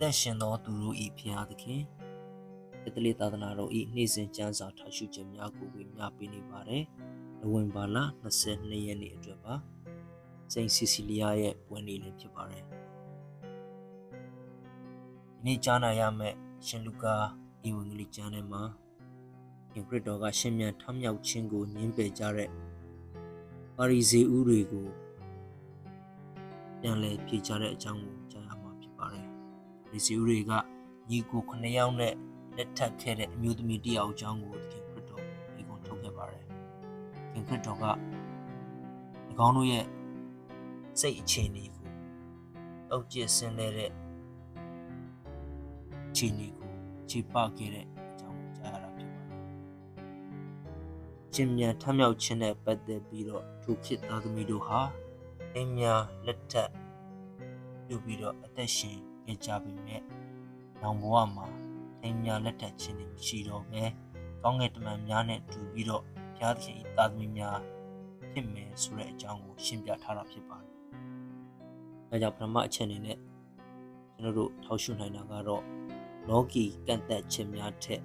သက်ရှင်သောသူတို့၏ဖျားသခင်တတလေးသာသနာတော်၏နေ့စဉ်ကျမ်းစာထားရှုခြင်းများကိုဝေမျှပေးနေပါတယ်။နိုဝင်ဘာလ22ရက်နေ့အတွက်ပါ။စိန့်စီစီလီယာရဲ့ပွဲနေ့လည်းဖြစ်ပါတယ်။ဒီနေ့ကြားနာရမယ့်ရှင်လူကာဧဝံဂေလိကျမ်းထဲမှာယေခရစ်တော်ကရှင်မြန်ထမြောက်ခြင်းကိုညှင်းပယ်ကြတဲ့ပါရီဇေဦးတွေကိုပြန်လည်ဖြေချတဲ့အကြောင်းကိုကြားရမှာဖြစ်ပါတယ်။ ပါရီဇေဦးတွေကညီကို9ယောက်နဲ့လက်ထပ်ခဲ့တဲ့အမျိုးသမီးတစ်ယောက်အကြောင်းကိုသခင်ခရစ်တော်ဒီကုန်းထုတ်ခဲ့ပါတယ်။သခင်ခရစ်တော်က၎င်းတို့ရဲ့စိတ်အခြေအနေကိုအုပ်ကျဆင်းတဲ့အခြေအနေကိုခြေပခဲ့တဲ့အကြောင်းကိုကြားရတာဖြစ်ပါတယ်။ရှင်မြန်ထမြောက်ခြင်းနဲ့ပတ်သက်ပြီးတော့သူဖြစ်သားသမီးတို့ဟာအင်းများလက်ထပ်ပြုပြီးတော့အသက်ရှင် ခဲ့ကြပြီမဲ့နောင်ဘဝမှာအင်းများလက်ထပ်ခြင်းတွေမရှိတော့ပဲကောင်းကင်တမန်များနဲ့တူပြီးတော့ဘုရားသခင်၏သားသမီးများဖြစ်မယ်ဆိုတဲ့အကြောင်းကိုရှင်းပြထားတာဖြစ်ပါတယ်။ဒါကြောင့်ပထမအချက်အနေနဲ့ကျွန်တော်တို့ထောက်ရှုနိုင်တာကတော့လောကီကန့်သက်ခြင်းများထက်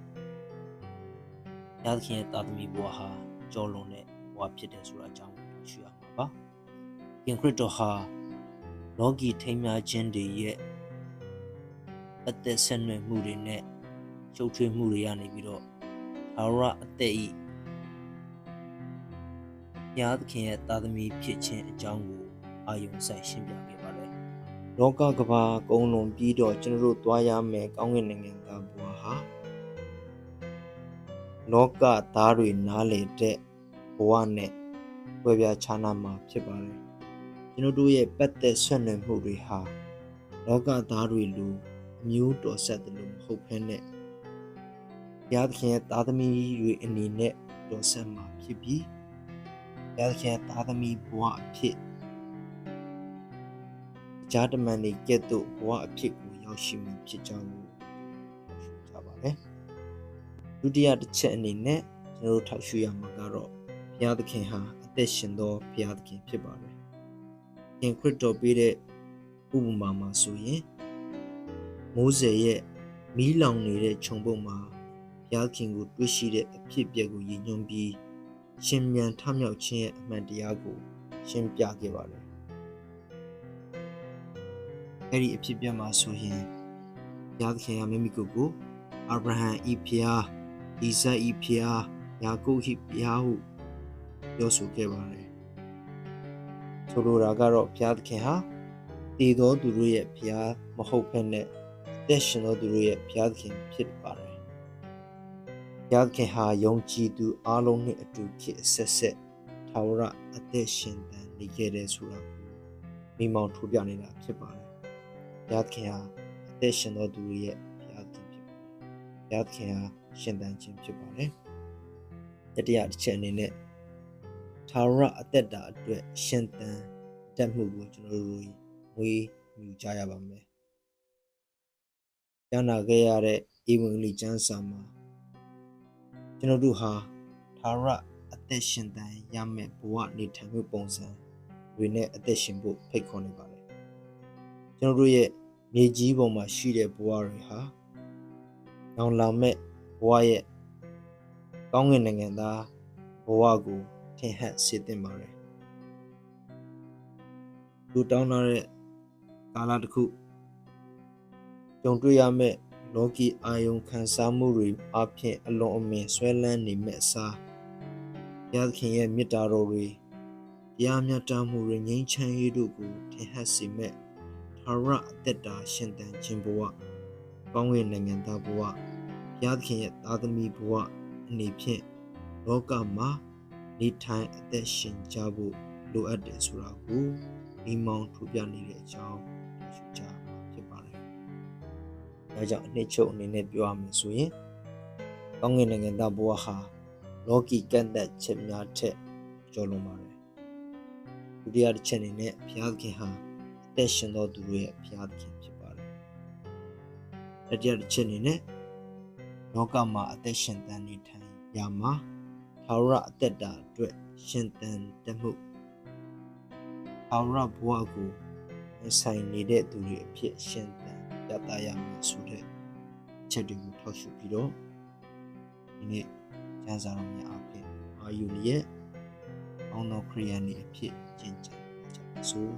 ဘုရားသခင်ရဲ့သားသမီးဘဝဟာကြောလွန်တဲ့ဘဝဖြစ်တယ်ဆိုတဲ့အကြောင်းကိုထောက်ရှုရမှာပါ။ခင်ခရစ်တော်ဟာလောကီထိမ်းများခြင်းတွေရဲ့ အသက်ဆက်နွယ်မှုတွေနဲ့ရှုပ်ထွေးမှုတွေရနေပြီးတော့သာရအသက်ဤဘုရားသခင်ရဲ့သားသမီးဖြစ်ခြင်းအကြောင်းကိုအာယုံစိုက်ရှင်းပြခဲ့ပါတယ်။လောကကဘာကုံလုံးပြီးတော့ကျွန်တော်တို့သွားရမယ်ကောင်းကင်နိုင်ငံသားဘဝဟာလောကသားတွေနားလေတဲ့ဘဝနဲ့ဝေပြခြားနာမှာဖြစ်ပါတယ်။ကျွန်တော်တို့ရဲ့ပတ်သက်ဆက်နွယ်မှုတွေဟာလောကသားတွေလိုအ မျိုးတော်ဆက်တယ်လို့မဟုတ်ဘဲနဲ့ဘုရားသခင်ရဲ့သားသမီးတွေအနေနဲ့တော်ဆက်မှာဖြစ်ပြီးဘုရားသခင်ရဲ့သားသမီးဘဝအဖြစ်ကြားတမန်တွေကဲ့သို့ဘဝအဖြစ်ကိုရောက်ရှိမှုဖြစ်ကြောင်းကိုထောက်ရှုကြပါတယ်။ဒုတိယတစ်ချက်အနေနဲ့ကျွန်တော်တို့ထောက်ရှုရမှာကတော့ဘုရားသခင်ဟာအသက်ရှင်သောဘုရားသခင်ဖြစ်ပါတယ်။သင်ခရစ်တော်ပေးတဲ့ဥပမာမှာဆိုရင် မိုးစေရဲ့မီးလောင်နေတဲ့ခြုံပုတ်မှာဘုရားခင်ကိုတွေ့ရှိတဲ့အဖြစ်အပျက်ကိုရည်ညွှန်းပြီးရှင်မြန်ထမြောက်ခြင်းရဲ့အမှန်တရားကိုရှင်းပြခဲ့ပါတယ်။အဲ့ဒီအဖြစ်အပျက်မှာဆိုရင်ဘုရားသခင်ကမိမိကိုယ်ကိုအာဗြဟံဤဖျား၊ဣဇက်ဤဖျား၊ယာကုပ်ဤဖျားဟုပြောဆိုခဲ့ပါတယ်။ဆိုလိုတာကတော့ဘုရားသခင်ဟာတည်သောသူတို့ရဲ့ဖျားမဟုတ်ဘဲနဲ့ အသက်ရှင်သောသူတို့ရဲ့ဘုရားသခင်ဖြစ်ပါတယ်။ဘုရားသခင်ဟာယုံကြည်သူအလုံးနဲ့အတူဖြစ်ဆက်ဆက်ထာဝရအသက်ရှင်တန်နေခဲ့တဲ့ဆိုတာကိုမိမောင်ထိုးပြနေတာဖြစ်ပါတယ်။ဘုရားသခင်ဟာအသက်ရှင်သောသူတို့ရဲ့ဘုရားသခင်ဖြစ်ပါတယ်။ဘုရားသခင်ဟာရှင်တန်ခြင်းဖြစ်ပါတယ်။တတိယတစ်ချက်အနေနဲ့ထာဝရအသက်တာအတွက်ရှင်တန်တတ်မှုကိုကျွန်တော်တို့ဝေးမြူကြရပါမယ်။ ကျမ်းနာခဲ့ရတဲ့ဧဝံဂေလိကျမ်းစာမှာကျွန်တော်တို့ဟာသာရအသက်ရှင်တန်ရမယ့်ဘဝနေထိုင်မှုပုံစံတွေနဲ့အသက်ရှင်ဖို့ဖိတ်ခေါ်နေပါတယ်ကျွန်တော်တို့ရဲ့မြေကြီးပေါ်မှာရှိတဲ့ဘဝတွေဟာနောင်လာမဲ့ဘဝရဲ့ကောင်းကင်နိုင်ငံသားဘဝကိုထင်ဟပ်စေတင်ပါတယ်လူတောင်းလာတဲ့ကာလတစ်ခု ကြုံတွေ့ရမယ့်လောကီအာယုံခံစားမှုတွေအပြင်အလွန်အမင်းဆွဲလန်းနေမဲ့အစားဘုရားသခင်ရဲ့မေတ္တာတော်တွေတရားမြတ်တာမှုတွေငြိမ်းချမ်းရေးတို့ကိုထင်ဟပ်စေမဲ့သာရအသက်တာရှင်သန်ခြင်းဘဝကောင်းကင်နိုင်ငံသားဘဝဘုရားသခင်ရဲ့သားသမီးဘဝအနေဖြင့်လောကမှာနေထိုင်အသက်ရှင်ကြဖို့လိုအပ်တယ်ဆိုတာကိုမိမောင်းထုတ်ပြနေတဲ့အကြောင်းရှုကြပါဖြစ်ပါတယ်။ ဒါကြောင့်အနှစ်ချုပ်အနေနဲ့ပြောရမယ်ဆိုရင်ကောင်းကင်နိုင်ငံသားဘဝဟာလောကီကန့်သက်ချက်များထက်ကျော်လွန်ပါတယ်။ဒုတိယတစ်ချက်အနေနဲ့ဘုရားသခင်ဟာအသက်ရှင်သောသူတွေရဲ့ဘုရားသခင်ဖြစ်ပါတယ်။တတိယတစ်ချက်အနေနဲ့လောကမှာအသက်ရှင်သန်နေထိုင်ရမှာထာဝရအသက်တာအတွက်ရှင်သန်တမှုထာဝရဘဝကိုဆိုင်နေတဲ့သူတွေအဖြစ်ရှင်သန် ပြသရမယ်ဆိုတဲ့အချက်တွေကိုထောက်ရှုပြီးတော့ဒီနေ့ကျမ်းစာတော်များအဖြစ်အာယုန်ရဲ့အောင်းတော်ခရိယန်နေအဖြစ်ကျင့်ကြံကြပါစို့